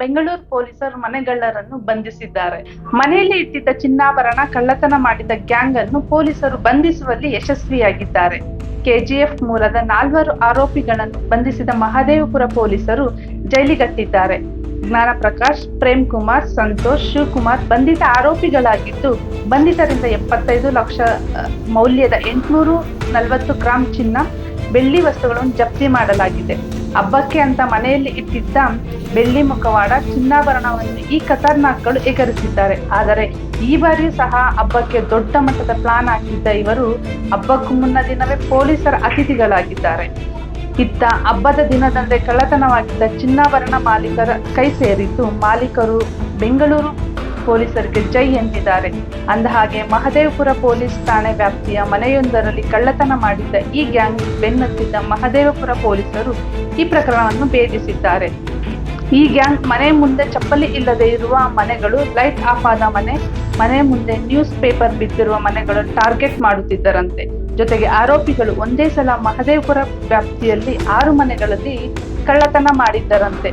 ಬೆಂಗಳೂರು ಪೊಲೀಸರು ಮನೆಗಳ್ಳರನ್ನು ಬಂಧಿಸಿದ್ದಾರೆ. ಮನೆಯಲ್ಲಿ ಇಟ್ಟಿದ್ದ ಚಿನ್ನಾಭರಣ, ಕಳ್ಳತನ ಮಾಡಿದ ಗ್ಯಾಂಗ್ ಅನ್ನು ಪೊಲೀಸರು ಬಂಧಿಸುವಲ್ಲಿ ಯಶಸ್ವಿಯಾಗಿದ್ದಾರೆ. ಕೆಜಿಎಫ್ ಮೂಲದ ನಾಲ್ವರು ಆರೋಪಿಗಳನ್ನು ಬಂಧಿಸಿದ ಮಹದೇವಪುರ ಪೊಲೀಸರು ಜೈಲಿಗಟ್ಟಿದ್ದಾರೆ. ಜ್ಞಾನ ಪ್ರಕಾಶ್ ಪ್ರೇಮ್ ಕುಮಾರ್ ಸಂತೋಷ್, ಶಿವಕುಮಾರ್ ಬಂಧಿತ ಆರೋಪಿಗಳಾಗಿದ್ದು, ಬಂಧಿತರಿಂದ ಎಪ್ಪತ್ತೈದು ಲಕ್ಷ ಮೌಲ್ಯದ ಎಂಟುನೂರು ನಲವತ್ತು ಗ್ರಾಂ ಚಿನ್ನ, ಬೆಳ್ಳಿ ವಸ್ತುಗಳನ್ನು ಜಪ್ತಿ ಮಾಡಲಾಗಿದೆ. ಹಬ್ಬಕ್ಕೆ ಅಂತ ಮನೆಯಲ್ಲಿ ಇಟ್ಟಿದ್ದ ಬೆಳ್ಳಿ ಮುಖವಾಡ ಚಿನ್ನಾಭರಣವನ್ನು ಈ ಖತರ್ನಾಕ್ಗಳು ಎಗರಿಸಿದ್ದಾರೆ. ಆದರೆ ಈ ಬಾರಿಯೂ ಸಹ ಹಬ್ಬಕ್ಕೆ ದೊಡ್ಡ ಮಟ್ಟದ ಪ್ಲಾನ್ ಹಾಕಿದ್ದ ಇವರು ಹಬ್ಬಕ್ಕೂ ಮುನ್ನ ದಿನವೇ ಪೊಲೀಸರ ಅತಿಥಿಗಳಾಗಿದ್ದಾರೆ. ಇತ್ತ ಹಬ್ಬದ ದಿನದಂದೇ ಕಳ್ಳತನವಾಗಿದ್ದ ಚಿನ್ನಾಭರಣ ಮಾಲೀಕರ ಕೈ ಸೇರಿದ್ದು ಮಾಲೀಕರು ಬೆಂಗಳೂರು ಪೊಲೀಸರಿಗೆ ಜೈ ಎಂದಿದ್ದಾರೆ. ಅಂದಹಾಗೆ ಮಹದೇವಪುರ ಪೊಲೀಸ್ ಠಾಣೆ ವ್ಯಾಪ್ತಿಯ ಮನೆಯೊಂದರಲ್ಲಿ ಕಳ್ಳತನ ಮಾಡಿದ್ದ ಈ ಗ್ಯಾಂಗ್ ಬೆನ್ನತ್ತಿದ್ದ ಮಹದೇವಪುರ ಪೊಲೀಸರು ಈ ಪ್ರಕರಣವನ್ನು ಭೇದಿಸಿದ್ದಾರೆ. ಈ ಗ್ಯಾಂಗ್ ಮನೆ ಮುಂದೆ ಚಪ್ಪಲಿ ಇಲ್ಲದೆ ಇರುವ ಮನೆಗಳು, ಲೈಟ್ ಆಫ್ ಆದ ಮನೆ ಮನೆ ಮುಂದೆ ನ್ಯೂಸ್ ಪೇಪರ್ ಬಿದ್ದಿರುವ ಮನೆಗಳು ಟಾರ್ಗೆಟ್ ಮಾಡುತ್ತಿದ್ದರಂತೆ. ಜೊತೆಗೆ ಆರೋಪಿಗಳು ಒಂದೇ ಸಲ ಮಹದೇವಪುರ ವ್ಯಾಪ್ತಿಯಲ್ಲಿ ಆರು ಮನೆಗಳಲ್ಲಿ ಕಳ್ಳತನ ಮಾಡಿದ್ದರಂತೆ.